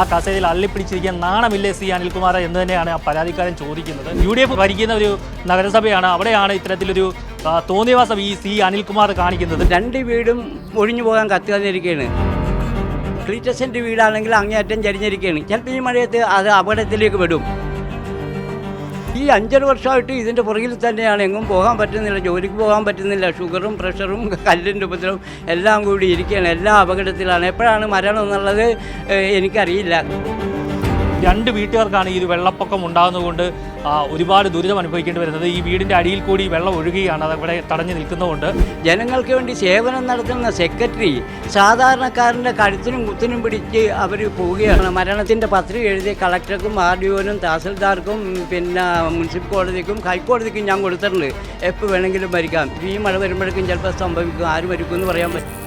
ആ കസേരയിൽ അള്ളിപ്പിടിച്ചിരിക്കാൻ നാണമില്ലേ സി അനിൽകുമാർ എന്ന് തന്നെയാണ് ആ പരാതിക്കാരൻ ചോദിക്കുന്നത്. യു ഡി എഫ് ഭരിക്കുന്ന ഒരു നഗരസഭയാണ്. അവിടെയാണ് ഇത്തരത്തിലൊരു തോന്നിയവാസം ഈ സി അനിൽകുമാർ കാണിക്കുന്നത്. രണ്ട് വീടും ഒഴിഞ്ഞു പോകാൻ കത്തുകാതിരിക്കുകയാണ് ക്ലീറ്റസിന്റെ വീടാണെങ്കിൽ അങ്ങേയറ്റം ചരിഞ്ഞിരിക്കുകയാണ്. ചിലപ്പോൾ ഈ മഴയത്ത് അത് അപകടത്തിലേക്ക് വിടും. ഈ അഞ്ചര വർഷമായിട്ട് ഇതിന്റെ പുറകിൽ തന്നെയാണ്. എങ്ങും പോകാൻ പറ്റുന്നില്ല ജോലിക്ക് പോകാൻ പറ്റുന്നില്ല. ഷുഗറും പ്രഷറും കല്ലിന്റെ ഉപദ്രവം എല്ലാം കൂടി ഇരിക്കുകയാണ്. എല്ലാ അപകടത്തിലാണ്. എപ്പോഴാണ് മരണം എന്നുള്ളത് എനിക്കറിയില്ല. രണ്ട് വീട്ടുകാർക്കാണ് ഈ വെള്ളപ്പൊക്കം ഉണ്ടാകുന്നതുകൊണ്ട് ഒരുപാട് ദുരിതം അനുഭവിക്കേണ്ടി വരുന്നത്. ഈ വീടിന്റെ അടിയിൽ കൂടി വെള്ളം ഒഴുകുകയാണ് അത് തടഞ്ഞു നിൽക്കുന്നതുകൊണ്ട്. ജനങ്ങൾക്ക് വേണ്ടി സേവനം നടത്തുന്ന സെക്രട്ടറി സാധാരണക്കാരന്റെ കഴുത്തിനും കുത്തിനും പിടിച്ച് അവർ പോവുകയാണ്. മരണത്തിന്റെ പത്രിക എഴുതി കളക്ടർക്കും ആർ ഡി ഒനും തഹസിൽദാർക്കും പിന്നെ മുനിസിപ്പൽ കോടതിക്കും ഹൈക്കോടതിക്കും ഞാൻ കൊടുത്തിട്ടുണ്ട്. എപ്പോൾ വേണമെങ്കിലും മരിക്കാം ഈ മഴ വരുമ്പോഴേക്കും ചിലപ്പോൾ സംഭവിക്കും. ആരും മരിക്കും എന്ന് പറയാൻ പറ്റും.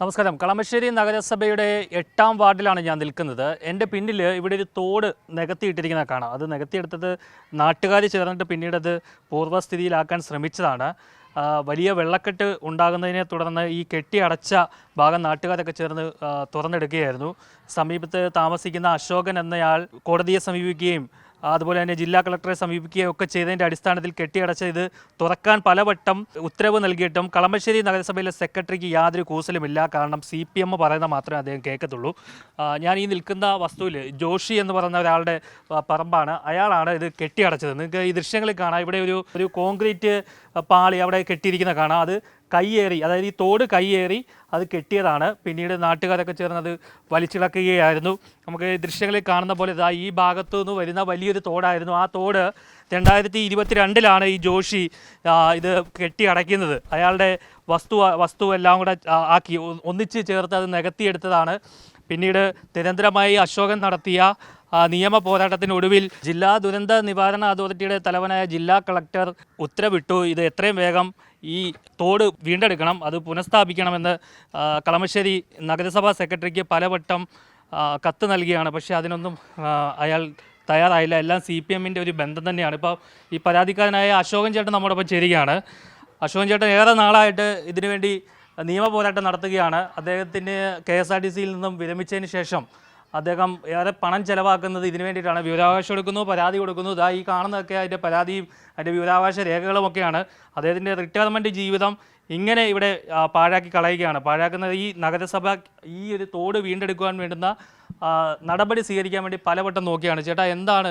നമസ്കാരം. കളമശ്ശേരി നഗരസഭയുടെ എട്ടാം വാർഡിലാണ് ഞാൻ നിൽക്കുന്നത്. എന്റെ പിന്നിൽ ഇവിടെ ഒരു തോട് നികത്തിയിട്ടിരിക്കുന്ന കാണാം. അത് നികത്തിയെടുത്തത് നാട്ടുകാർ ചേർന്നിട്ട് പിന്നീട് അത് പൂർവസ്ഥിതിയിലാക്കാൻ ശ്രമിച്ചതാണ്. വലിയ വെള്ളക്കെട്ട് ഉണ്ടാകുന്നതിനെ തുടർന്ന് ഈ കെട്ടി അടച്ച ഭാഗം നാട്ടുകാരൊക്കെ ചേർന്ന് തുറന്നെടുക്കുകയായിരുന്നു. സമീപത്ത് താമസിക്കുന്ന അശോകൻ എന്നയാൾ കോടതിയെ സമീപിക്കുകയും അതുപോലെ തന്നെ ജില്ലാ കളക്ടറെ സമീപിക്കുകയൊക്കെ ചെയ്തതിന്റെ അടിസ്ഥാനത്തിൽ കെട്ടിയടച്ച ഇത് തുറക്കാൻ പലവട്ടം ഉത്തരവ് നൽകിയിട്ടും കളമശ്ശേരി നഗരസഭയിലെ സെക്രട്ടറിക്ക് യാതൊരു കൂസലുമില്ല. കാരണം സി പി എം പറയുന്ന മാത്രമേ അദ്ദേഹം കേൾക്കത്തുള്ളൂ. ഞാൻ ഈ നിൽക്കുന്ന വസ്തുവിൽ ജോഷി എന്ന് പറയുന്ന ഒരാളുടെ പറമ്പാണ്. അയാളാണ് ഇത് കെട്ടിയടച്ചത്. നിങ്ങൾക്ക് ഈ ദൃശ്യങ്ങളിൽ കാണാം. ഇവിടെ ഒരു ഒരു കോൺക്രീറ്റ് പാളി അവിടെ കെട്ടിയിരിക്കുന്ന കാണാം. അത് കയ്യേറി അതായത് ഈ തോട് കയ്യേറി അത് കെട്ടിയതാണ്. പിന്നീട് നാട്ടുകാരൊക്കെ ചേർന്ന് അത് വലിച്ചിളക്കുകയായിരുന്നു. നമുക്ക് ദൃശ്യങ്ങളിൽ കാണുന്ന പോലെ ഇതാ ഈ ഭാഗത്തു നിന്ന് വരുന്ന വലിയൊരു തോടായിരുന്നു. ആ തോട് രണ്ടായിരത്തി ഇരുപത്തിരണ്ടിലാണ് ഈ ജോഷി ഇത് കെട്ടി അടയ്ക്കുന്നത്. അയാളുടെ വസ്തു വസ്തു എല്ലാം കൂടെ ആക്കി. ഒന്നിച്ച് ചേർത്ത് അത് നികത്തിയെടുത്തതാണ്. പിന്നീട് നിരന്തരമായി അശോകൻ നടത്തിയ നിയമ പോരാട്ടത്തിനൊടുവിൽ ജില്ലാ ദുരന്ത നിവാരണ അതോറിറ്റിയുടെ തലവനായ ജില്ലാ കളക്ടർ ഉത്തരവിട്ടു. ഇത് എത്രയും വേഗം ഈ തോട് വീണ്ടെടുക്കണം അത് പുനഃസ്ഥാപിക്കണമെന്ന് കളമശ്ശേരി നഗരസഭാ സെക്രട്ടറിക്ക് പലവട്ടം കത്ത് നൽകിയാണ്. പക്ഷേ അതിനൊന്നും അയാൾ തയ്യാറായില്ല. എല്ലാം സി പി എമ്മിന്റെ ഒരു ബന്ധം തന്നെയാണ്. ഇപ്പോൾ ഈ പരാതിക്കാരനായ അശോകൻ ചേട്ടൻ നമ്മോടൊപ്പം ചേരുകയാണ്. അശോകൻ ചേട്ടൻ ഏറെ നാളായിട്ട് ഇതിനുവേണ്ടി നിയമ പോരാട്ടം നടത്തുകയാണ്. അദ്ദേഹത്തിന് കെ എസ് ആർ ടി സിയിൽ നിന്നും വിരമിച്ചതിന് ശേഷം അദ്ദേഹം ഏറെ പണം ചെലവാക്കുന്നത് ഇതിനു വേണ്ടിയിട്ടാണ്. വിവരാവകാശം എടുക്കുന്നു പരാതി കൊടുക്കുന്നു. ഇതാ ഈ കാണുന്നതൊക്കെ അതിന്റെ പരാതിയും അതിന്റെ വിവരാവകാശ രേഖകളുമൊക്കെയാണ്. അദ്ദേഹത്തിന്റെ റിട്ടയർമെന്റ് ജീവിതം ഇങ്ങനെ ഇവിടെ പാഴാക്കി കളയുകയാണ്. പാഴാക്കുന്നത് ഈ നഗരസഭ ഈ ഒരു തോട് വീണ്ടെടുക്കുവാൻ വേണ്ടുന്ന നടപടി സ്വീകരിക്കാൻ വേണ്ടി പലവട്ടം നോക്കിയാണ്. ചേട്ടാ എന്താണ്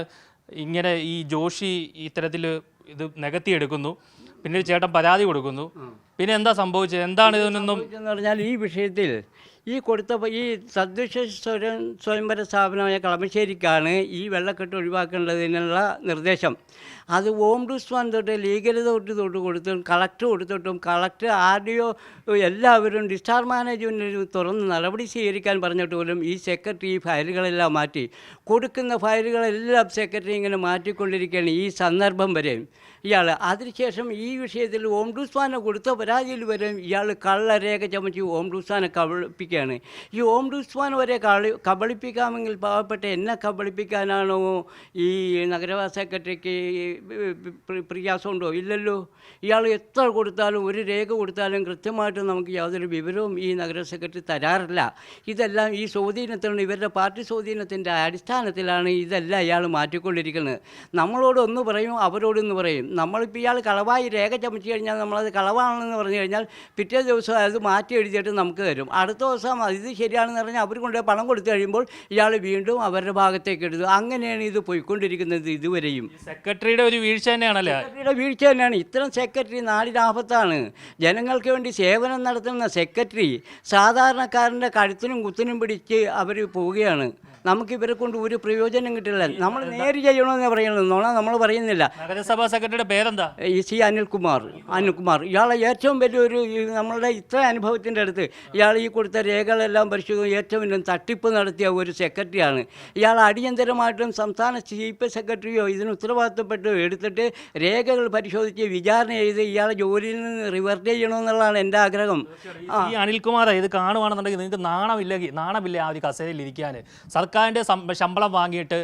ഇങ്ങനെ ഈ ജോഷി ഇത്തരത്തിൽ ഇത് നികത്തിയെടുക്കുന്നു? പിന്നെ ചേട്ടൻ പരാതി കൊടുക്കുന്നു. പിന്നെ എന്താ സംഭവിച്ചത്? എന്താണ് ഇതിനൊന്നും പറഞ്ഞാൽ ഈ വിഷയത്തിൽ ഈ കൊടുത്ത ഈ തദ്ദേശ സ്വയം സ്വയംഭര സ്ഥാപനമായ കളമശ്ശേരിക്കാണ് ഈ വെള്ളക്കെട്ട് ഒഴിവാക്കേണ്ടതിനുള്ള നിർദ്ദേശം. അത് ഓം ഡുസ്വാൻ തൊട്ട് ലീഗൽ തൊട്ട് തൊട്ട് കൊടുത്തും കളക്ടർ കൊടുത്തിട്ടും കളക്ടർ ആർ ഡി ഒ എല്ലാവരും ഡിസ്ചാർജ് മാനേജ്മെന്റിന് തുറന്ന് നടപടി സ്വീകരിക്കാൻ പറഞ്ഞിട്ട് പോലും ഈ സെക്രട്ടറി ഈ ഫയലുകളെല്ലാം മാറ്റി. കൊടുക്കുന്ന ഫയലുകളെല്ലാം സെക്രട്ടറി ഇങ്ങനെ മാറ്റിക്കൊണ്ടിരിക്കുകയാണ് ഈ സന്ദർഭം വരെയും ഇയാൾ അതിനുശേഷം ഈ വിഷയത്തിൽ ഓം ഡുസ്വാനെ കൊടുത്ത പരാതിയിൽ വരെ ഇയാൾ കള്ളരേഖ ചമച്ച് ഓം ഡുസ്വാനെ കബളിപ്പിക്കുകയാണ് ഈ ഓം ഡുസ്വാൻ വരെ കളി കബളിപ്പിക്കാമെങ്കിൽ പാവപ്പെട്ട എന്നെ കബളിപ്പിക്കാനാണോ ഈ നഗരവാസ സെക്രട്ടറിക്ക് പ്രി- പ്രയാസമുണ്ടോ? ഇല്ലല്ലോ. ഇയാൾ എത്ര കൊടുത്താലും ഒരു രേഖ കൊടുത്താലും കൃത്യമായിട്ട് നമുക്ക് യാതൊരു വിവരവും ഈ നഗര സെക്രട്ടറി തരാറില്ല. ഇതെല്ലാം ഈ സ്വാധീനത്തിലാണ് ഇവരുടെ പാർട്ടി സ്വാധീനത്തിന്റെ അടിസ്ഥാനത്തിലാണ് ഇതെല്ലാം ഇയാൾ മാറ്റിക്കൊണ്ടിരിക്കുന്നത്. നമ്മളോടൊന്ന് പറയും അവരോടൊന്ന് പറയും. നമ്മളിപ്പോൾ ഇയാൾ കളവായി രേഖ ചമച്ച് കഴിഞ്ഞാൽ നമ്മളത് കളവാണെന്ന് പറഞ്ഞു കഴിഞ്ഞാൽ പിറ്റേ ദിവസം അത് മാറ്റി എഴുതിയിട്ട് നമുക്ക് തരും. അടുത്ത ദിവസം അത് ഇത് ശരിയാണെന്ന് പറഞ്ഞാൽ അവർ കൊണ്ടുപോയി പണം കൊടുത്തു കഴിയുമ്പോൾ ഇയാൾ വീണ്ടും അവരുടെ ഭാഗത്തേക്ക് എടുത്തു അങ്ങനെയാണ് ഇത് പോയിക്കൊണ്ടിരിക്കുന്നത് ഇതുവരെയും. സെക്രട്ടറിയുടെ ഒരു വീഴ്ച തന്നെയാണല്ലേ? സെക്രട്ടറിയുടെ വീഴ്ച തന്നെയാണ്. ഇത്തരം സെക്രട്ടറി നാടിനാപത്താണ് ജനങ്ങൾക്ക് വേണ്ടി സേവനം നടത്തുന്ന സെക്രട്ടറി സാധാരണക്കാരന്റെ കഴുത്തിനും കുത്തിനും പിടിച്ച് അവർ പോവുകയാണ്. നമുക്ക് ഇവരെ കൊണ്ട് ഒരു പ്രയോജനം കിട്ടില്ല. നമ്മൾ നേര് ചെയ്യണമെന്ന് പറയുന്നത് നമ്മൾ പറയുന്നില്ല. നഗരസഭാ സെക്രട്ടറിയുടെ പേരെന്താ? ഈ സി അനിൽകുമാർ അനിൽകുമാർ. ഇയാളെ ഏറ്റവും വലിയൊരു നമ്മളുടെ ഇത്ര അനുഭവത്തിന്റെ അടുത്ത് ഇയാൾ ഈ കൊടുത്ത രേഖകളെല്ലാം പരിശോധിക്കും ഏറ്റവും വലിയ തട്ടിപ്പ് നടത്തിയ ഒരു സെക്രട്ടറിയാണ്. ഇയാൾ അടിയന്തരമായിട്ടും സംസ്ഥാന ചീഫ് സെക്രട്ടറിയോ ഇതിന് ഉത്തരവാദിത്തപ്പെട്ട് എടുത്തിട്ട് രേഖകൾ പരിശോധിച്ച് വിചാരണ ചെയ്ത് ഇയാളെ ജോലിയിൽ നിന്ന് റിവർട്ട് ചെയ്യണമെന്നുള്ളതാണ് എന്റെ ആഗ്രഹം. ഈ അനിൽകുമാർ ഇത് കാണുവാണെന്നുണ്ടെങ്കിൽ നിങ്ങൾക്ക് നാണമില്ലെങ്കിൽ നാണമില്ല ആ ഒരു കസേരയിൽ ഇരിക്കാൻ. സർക്കാർ സർക്കാരിന്റെ ശമ്പളം വാങ്ങിയിട്ട്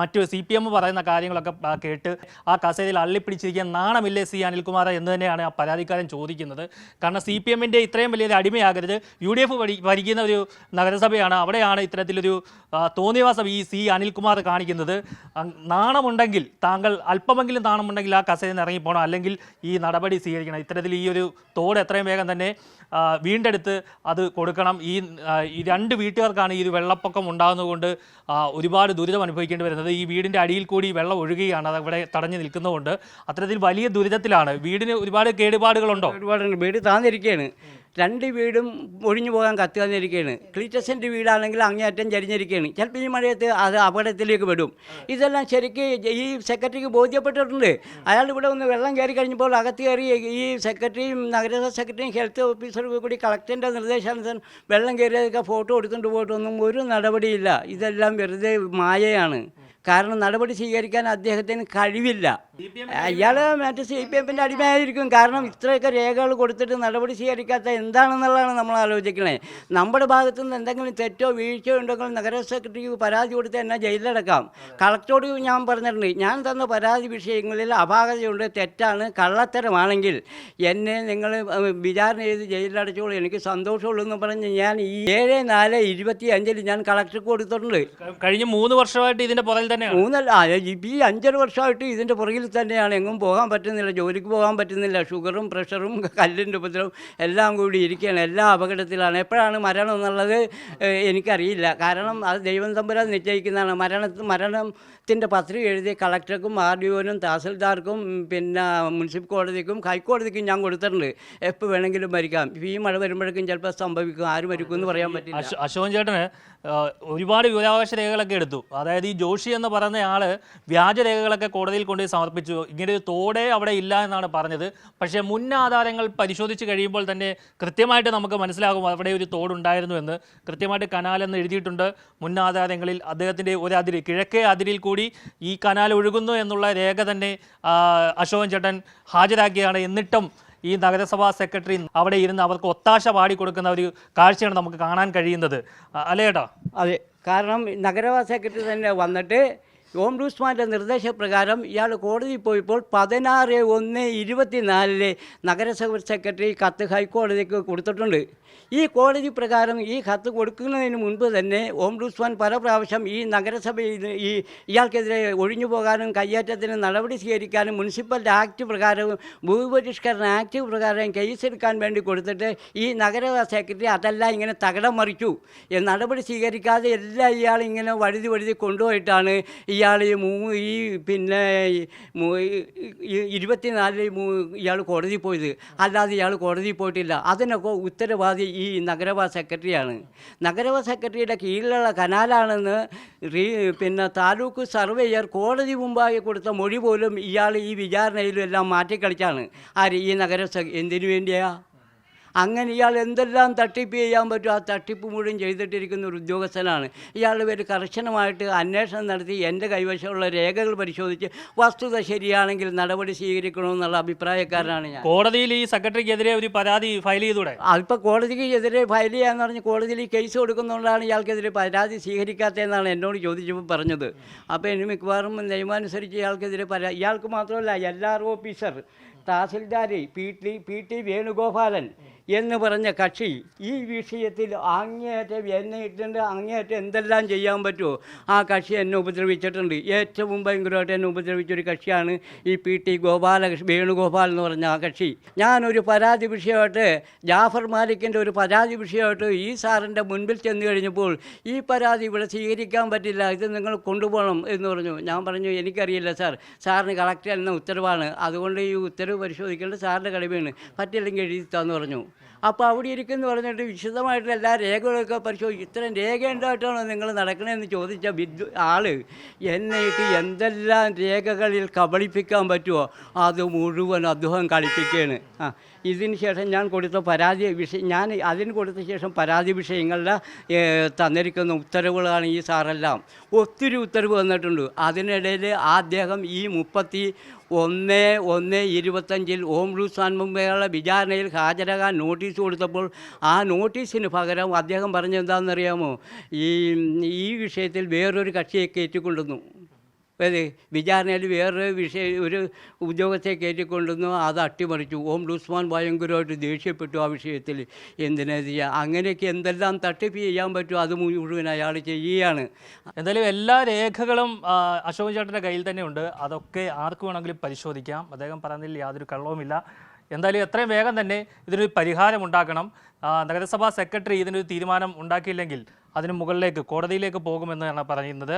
മറ്റു സി പി എം പറയുന്ന കാര്യങ്ങളൊക്കെ കേട്ട് ആ കസേരയിൽ അള്ളിപ്പിടിച്ചിരിക്കാൻ നാണമില്ലേ സി അനിൽകുമാർ എന്ന് തന്നെയാണ് ആ പരാതിക്കാരൻ ചോദിക്കുന്നത്. കാരണം സി പി എമ്മിന്റെ ഇത്രയും വലിയൊരു അടിമയാകരുത്. യു ഡി എഫ് ഭരിക്കുന്ന ഒരു നഗരസഭയാണ്. അവിടെയാണ് ഇത്തരത്തിലൊരു തോന്നിവാസം ഈ സി അനിൽകുമാർ കാണിക്കുന്നത്. നാണമുണ്ടെങ്കിൽ താങ്കൾ അല്പമെങ്കിലും നാണമുണ്ടെങ്കിൽ ആ കസേരയിൽ നിന്ന് ഇറങ്ങിപ്പോകണം അല്ലെങ്കിൽ ഈ നടപടി സ്വീകരിക്കണം. ഇത്തരത്തിൽ ഈ ഒരു തോട് എത്രയും വേഗം തന്നെ വീണ്ടെടുത്ത് അത് കൊടുക്കണം. ഈ ഈ രണ്ട് വീട്ടുകാർക്കാണ് ഈ വെള്ളപ്പൊക്കം ഉണ്ടാകുന്നതുകൊണ്ട് ഒരുപാട് ദുരിതം അനുഭവിക്കേണ്ടി വരുന്നത്. ഈ വീടിന്റെ അടിയിൽ കൂടി വെള്ളം ഒഴുകുകയാണ് അത് തടഞ്ഞു നിൽക്കുന്നതുകൊണ്ട്. അത്തരത്തിൽ വലിയ ദുരിതത്തിലാണ്. വീടിന് ഒരുപാട് കേടുപാടുകളുണ്ടോ? ഒരുപാട് വീട് താന്നിരിക്കുകയാണ്. രണ്ട് വീടും ഒഴിഞ്ഞു പോകാൻ കത്തി വന്നിരിക്കുകയാണ് ക്ലീറ്റസിന്റെ വീടാണെങ്കിൽ അങ്ങേയറ്റം ചരിഞ്ഞിരിക്കുകയാണ് ചിലപ്പോൾ ഈ മഴയത്ത് അത് അപകടത്തിലേക്ക് വിടും ഇതെല്ലാം ശരിക്ക് ഈ സെക്രട്ടറിക്ക് ബോധ്യപ്പെട്ടിട്ടുണ്ട്. അയാൾ ഇവിടെ ഒന്ന് വെള്ളം കയറി കഴിഞ്ഞപ്പോൾ അകത്ത് കയറി ഈ സെക്രട്ടറിയും നഗരസഭ സെക്രട്ടറിയും ഹെൽത്ത് ഓഫീസറും കൂടി കളക്ടറിന്റെ നിർദ്ദേശാനുസരണം വെള്ളം കയറിയതൊക്കെ ഫോട്ടോ എടുത്തുകൊണ്ട് പോയിട്ടൊന്നും ഒരു നടപടിയില്ല. ഇതെല്ലാം വെറുതെ മായയാണ്. കാരണം നടപടി സ്വീകരിക്കാൻ അദ്ദേഹത്തിന് കഴിവില്ല. അയാൾ മറ്റേ സി പി എഫിന്റെ അടിമയായിരിക്കും. കാരണം ഇത്രയൊക്കെ രേഖകൾ കൊടുത്തിട്ട് നടപടി സ്വീകരിക്കാത്ത എന്താണെന്നുള്ളതാണ് നമ്മൾ ആലോചിക്കുന്നത് നമ്മുടെ ഭാഗത്തു നിന്ന് എന്തെങ്കിലും തെറ്റോ വീഴ്ചയോ ഉണ്ടെങ്കിൽ നഗര സെക്രട്ടറിക്ക് പരാതി കൊടുത്ത് എന്നെ ജയിലിലടക്കാം. കളക്ടറോട് ഞാൻ പറഞ്ഞിട്ടുണ്ട് ഞാൻ തന്ന പരാതി വിഷയങ്ങളിൽ അപാകതയുണ്ട് തെറ്റാണ് കള്ളത്തരമാണെങ്കിൽ എന്നെ നിങ്ങൾ വിചാരണ ചെയ്ത് ജയിലിലടച്ചോളൂ എനിക്ക് സന്തോഷമുള്ളൂ എന്ന് പറഞ്ഞ് ഞാൻ ഈ ഏഴ് നാല് ഇരുപത്തി അഞ്ചിൽ ഞാൻ കളക്ടർക്ക് കൊടുത്തിട്ടുണ്ട്. കഴിഞ്ഞ മൂന്ന് വർഷമായിട്ട് ഇതിന്റെ പുറകിൽ തന്നെ മൂന്നല്ല ഈ അഞ്ചര വർഷമായിട്ട് ഇതിന്റെ പുറകിൽ തന്നെയാണ്. എങ്ങും പോകാൻ പറ്റുന്നില്ല ജോലിക്ക് പോകാൻ പറ്റുന്നില്ല. ഷുഗറും പ്രഷറും കല്ലിന്റെ ഉപദ്രവം എല്ലാം കൂടി ഇരിക്കുകയാണ്. എല്ലാ അപകടത്തിലാണ്. എപ്പോഴാണ് മരണം എന്നുള്ളത് എനിക്കറിയില്ല. കാരണം അത് ദൈവം തമ്പുരാൻ നിശ്ചയിക്കുന്നതാണ്. മരണ മരണത്തിന്റെ പത്രിക എഴുതി കളക്ടർക്കും ആർ ഡി ഒനും തഹസിൽദാർക്കും പിന്നെ മുനിസിപ്പൽ കോടതിക്കും ഹൈക്കോടതിക്കും ഞാൻ കൊടുത്തിട്ടുണ്ട്. എപ്പോൾ വേണമെങ്കിലും മരിക്കാം ഈ മഴ വരുമ്പോഴേക്കും ചിലപ്പോൾ സംഭവിക്കും. ആര് മരിക്കും എന്ന് പറയാൻ പറ്റില്ല. അശോൻ അശോകൻ ചേട്ടന് ഒരുപാട് വിവരാവകാശ രേഖകളൊക്കെ എടുത്തു. അതായത് ഈ ജോഷി എന്ന് പറയുന്ന ആൾ വ്യാജരേഖകളൊക്കെ കോടതിയിൽ കൊണ്ടുപോയി സമർപ്പിച്ചു. ഇങ്ങനെ ഒരു തോടേ അവിടെ ഇല്ല എന്നാണ് പറഞ്ഞത്. പക്ഷേ മുൻ ആധാരങ്ങൾ പരിശോധിച്ച് കഴിയുമ്പോൾ തന്നെ കൃത്യമായിട്ട് നമുക്ക് മനസ്സിലാകും അവിടെ ഒരു തോടുണ്ടായിരുന്നു എന്ന്. കൃത്യമായിട്ട് കനാൽ എന്ന് എഴുതിയിട്ടുണ്ട്. മുൻ ആധാരങ്ങളിൽ അദ്ദേഹത്തിന്റെ ഒരു അതിരി കിഴക്കേ അതിരിൽ കൂടി ഈ കനാൽ ഒഴുകുന്നു എന്നുള്ള രേഖ തന്നെ അശോകൻ ചേട്ടൻ ഹാജരാക്കിയാണ് എന്നിട്ടും ഈ നഗരസഭാ സെക്രട്ടറി അവിടെ ഇരുന്ന് അവർക്ക് ഒത്താശ പാടിക്കൊടുക്കുന്ന ഒരു കാഴ്ചയാണ് നമുക്ക് കാണാൻ കഴിയുന്നത്. അല്ലേട്ടാ അതെ. കാരണം നഗരസഭാ സെക്രട്ടറി തന്നെ വന്നിട്ട് ഓം ലൂസ്മാന്റെ നിർദ്ദേശപ്രകാരം ഇയാൾ കോടതിയിൽ പോയപ്പോൾ പതിനാറ് ഒന്ന് ഇരുപത്തിനാലിൽ നഗരസഭ സെക്രട്ടറി കത്ത് ഹൈക്കോടതിക്ക് കൊടുത്തിട്ടുണ്ട്. ഈ കോടതി പ്രകാരം ഈ കത്ത് കൊടുക്കുന്നതിന് മുൻപ് തന്നെ ഓം ലൂസ്മാൻ പല പ്രാവശ്യം ഈ നഗരസഭയിൽ ഈ ഇയാൾക്കെതിരെ ഒഴിഞ്ഞു പോകാനും കയ്യേറ്റത്തിന് നടപടി സ്വീകരിക്കാനും മുനിസിപ്പൽ ആക്ട് പ്രകാരവും ഭൂപരിഷ്കരണ ആക്ട് പ്രകാരം കേസെടുക്കാൻ വേണ്ടി കൊടുത്തിട്ട് ഈ നഗരസഭ സെക്രട്ടറി അതെല്ലാം ഇങ്ങനെ തകിടം മറിച്ചു. നടപടി സ്വീകരിക്കാതെ എല്ലാം ഇയാൾ ഇങ്ങനെ വഴുതി വഴുതി കൊണ്ടുപോയിട്ടാണ് ഇയാൾ മൂ ഈ പിന്നെ ഇരുപത്തിനാലിൽ ഇയാൾ കോടതിയിൽ പോയത്. അല്ലാതെ ഇയാൾ കോടതിയിൽ പോയിട്ടില്ല. അതിനൊക്കെ ഉത്തരവാദി ഈ നഗരസഭാ സെക്രട്ടറിയാണ്. നഗരസഭാ സെക്രട്ടറിയുടെ കീഴിലുള്ള കനാലാണെന്ന് റീ പിന്നെ താലൂക്ക് സർവേയർ കോടതി മുമ്പാകെ കൊടുത്ത മൊഴി പോലും ഇയാൾ ഈ വിചാരണയിലും എല്ലാം മാറ്റിക്കളിച്ചാണ്. ആര്? ഈ നഗര എന്തിനു വേണ്ടിയാ? അങ്ങനെ ഇയാൾ എന്തെല്ലാം തട്ടിപ്പ് ചെയ്യാൻ പറ്റും ആ തട്ടിപ്പ് മുഴുവൻ ചെയ്തിട്ടിരിക്കുന്ന ഒരു ഉദ്യോഗസ്ഥനാണ്. ഇയാളുടെ പേര് കർശനമായിട്ട് അന്വേഷണം നടത്തി എന്റെ കൈവശമുള്ള രേഖകൾ പരിശോധിച്ച് വസ്തുത ശരിയാണെങ്കിൽ നടപടി സ്വീകരിക്കണമെന്നുള്ള അഭിപ്രായക്കാരനാണ് ഞാൻ. കോടതിയിൽ ഈ സെക്രട്ടറിക്കെതിരെ ഒരു പരാതി ഫയൽ ചെയ്തൂടെ? അതിപ്പോൾ കോടതിക്ക് എതിരെ ഫയൽ ചെയ്യാന്ന് പറഞ്ഞ് കോടതിയിൽ ഈ കേസ് കൊടുക്കുന്നതുകൊണ്ടാണ് ഇയാൾക്കെതിരെ പരാതി സ്വീകരിക്കാത്തതെന്നാണ് എന്നോട് ചോദിച്ചപ്പോൾ പറഞ്ഞത്. അപ്പോൾ ഇനി മിക്കവാറും നിയമാനുസരിച്ച് ഇയാൾക്കെതിരെ പരാ ഇയാൾക്ക് മാത്രമല്ല L R officer tahsildar P T P T Venugopalan എന്ന് പറഞ്ഞ കക്ഷി ഈ വിഷയത്തിൽ അങ്ങേയറ്റം എന്നെ ഇട്ടുണ്ട് അങ്ങേയറ്റം എന്തെല്ലാം ചെയ്യാൻ പറ്റുമോ ആ കക്ഷി എന്നെ ഉപദ്രവിച്ചിട്ടുണ്ട്. ഏറ്റവും ഭയങ്കരമായിട്ട് എന്നെ ഉപദ്രവിച്ചൊരു കക്ഷിയാണ് ഈ പി ടി ഗോപാലകൃഷ്ണ വേണുഗോപാൽ എന്ന് പറഞ്ഞ ആ കക്ഷി. ഞാനൊരു പരാതി വിഷയമായിട്ട് ജാഫർ മാലിക്കിന്റെ ഒരു പരാതി വിഷയമായിട്ട് ഈ സാറിന്റെ മുൻപിൽ ചെന്ന് കഴിഞ്ഞപ്പോൾ ഈ പരാതി ഇവിടെ സ്വീകരിക്കാൻ പറ്റില്ല ഇത് നിങ്ങൾ കൊണ്ടുപോകണം എന്ന് പറഞ്ഞു. ഞാൻ പറഞ്ഞു എനിക്കറിയില്ല സാർ സാറിന് കളക്ടർ എന്ന ഉത്തരവാണ്. അതുകൊണ്ട് ഈ ഉത്തരവ് പരിശോധിക്കേണ്ടത് സാറിന്റെ കടമയാണ്. പറ്റില്ലെങ്കിൽ എഴുതി തന്നു പറഞ്ഞു. അപ്പോൾ അവിടെ ഇരിക്കുന്നു പറഞ്ഞിട്ട് വിശദമായിട്ടുള്ള എല്ലാ രേഖകളൊക്കെ പരിശോധിച്ചു ഇത്രയും രേഖ ഉണ്ടായിട്ടാണോ നിങ്ങൾ നടക്കണമെന്ന് ചോദിച്ച വിദ്യു ആൾ എന്നെ ഇട്ട് എന്തെല്ലാം രേഖകളിൽ കബളിപ്പിക്കാൻ പറ്റുമോ അത് മുഴുവൻ അദ്ദേഹം കളിപ്പിക്കുകയാണ്. ആ ഇതിന് ശേഷം ഞാൻ കൊടുത്ത പരാതി വിഷയം ഞാൻ അതിന് കൊടുത്ത ശേഷം പരാതി വിഷയങ്ങളുടെ തന്നിരിക്കുന്ന ഉത്തരവുകളാണ് ഈ സാറെല്ലാം. ഒത്തിരി ഉത്തരവ് വന്നിട്ടുണ്ട് അതിനിടയിൽ അദ്ദേഹം ഈ മുപ്പത്തി ഒന്ന് ഒന്ന് ഇരുപത്തഞ്ചിൽ ഓം റൂസാൻ മുമ്പേയുള്ള വിചാരണയിൽ ഹാജരാകാൻ നോട്ടീസ് കൊടുത്തപ്പോൾ ആ നോട്ടീസിന് പകരം അദ്ദേഹം പറഞ്ഞെന്താണെന്നറിയാമോ ഈ ഈ വിഷയത്തിൽ വേറൊരു കക്ഷിയെ കയറ്റിക്കൊണ്ടുവന്നു വിചാരണയിൽ വേറൊരു വിഷയം ഒരു ഉദ്യോഗത്തെ കയറ്റിക്കൊണ്ടുവന്നു അത് അട്ടിമറിച്ചു. ഓം ലൂസ്മാൻ ഭയങ്കരമായിട്ട് ദേഷ്യപ്പെട്ടു ആ വിഷയത്തിൽ. എന്തിനാ ചെയ്യുക അങ്ങനെയൊക്കെ എന്തെല്ലാം തട്ടിപ്പ് ചെയ്യാൻ പറ്റുമോ അത് മുഴുവൻ അയാൾ ചെയ്യുകയാണ്. എന്തായാലും എല്ലാ രേഖകളും അശോക് ചേട്ടന്റെ കയ്യിൽ തന്നെയുണ്ട് അതൊക്കെ ആർക്ക് വേണമെങ്കിലും പരിശോധിക്കാം. അദ്ദേഹം പറഞ്ഞതിൽ യാതൊരു കള്ളവുമില്ല. എന്തായാലും എത്രയും വേഗം തന്നെ ഇതിനൊരു പരിഹാരം ഉണ്ടാക്കണം. നഗരസഭാ സെക്രട്ടറി ഇതിനൊരു തീരുമാനം ഉണ്ടാക്കിയില്ലെങ്കിൽ അതിന് മുകളിലേക്ക് കോടതിയിലേക്ക് പോകുമെന്നാണ് പറയുന്നത്.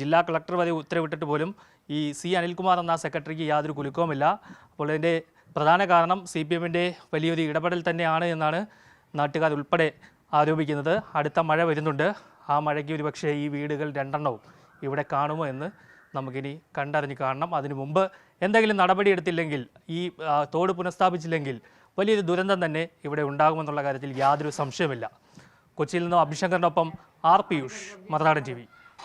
ജില്ലാ കളക്ടർ വരെ ഉത്തരവിട്ടിട്ട് പോലും ഈ സി അനിൽകുമാർ എന്ന സെക്രട്ടറിക്ക് യാതൊരു കുലുക്കവുമില്ല. അപ്പോൾ ഇതിന്റെ പ്രധാന കാരണം സി പി എമ്മിന്റെ വലിയൊരു ഇടപെടൽ തന്നെയാണ് എന്നാണ് നാട്ടുകാരുൾപ്പെടെ ആരോപിക്കുന്നത്. അടുത്ത മഴ വരുന്നുണ്ട്. ആ മഴയ്ക്ക് ഒരു പക്ഷേ ഈ വീടുകൾ രണ്ടെണ്ണവും ഇവിടെ കാണുമോ എന്ന് നമുക്കിനി കണ്ടറിഞ്ഞ് കാണണം. അതിനു മുമ്പ് എന്തെങ്കിലും നടപടിയെടുത്തില്ലെങ്കിൽ ഈ തോട് പുനഃസ്ഥാപിച്ചില്ലെങ്കിൽ വലിയൊരു ദുരന്തം തന്നെ ഇവിടെ ഉണ്ടാകുമെന്നുള്ള കാര്യത്തിൽ യാതൊരു സംശയമില്ല കൊച്ചിയിൽ നിന്നും അഭിശങ്കറിനൊപ്പം ആർ പിയൂഷ് മറുനാടൻ ടി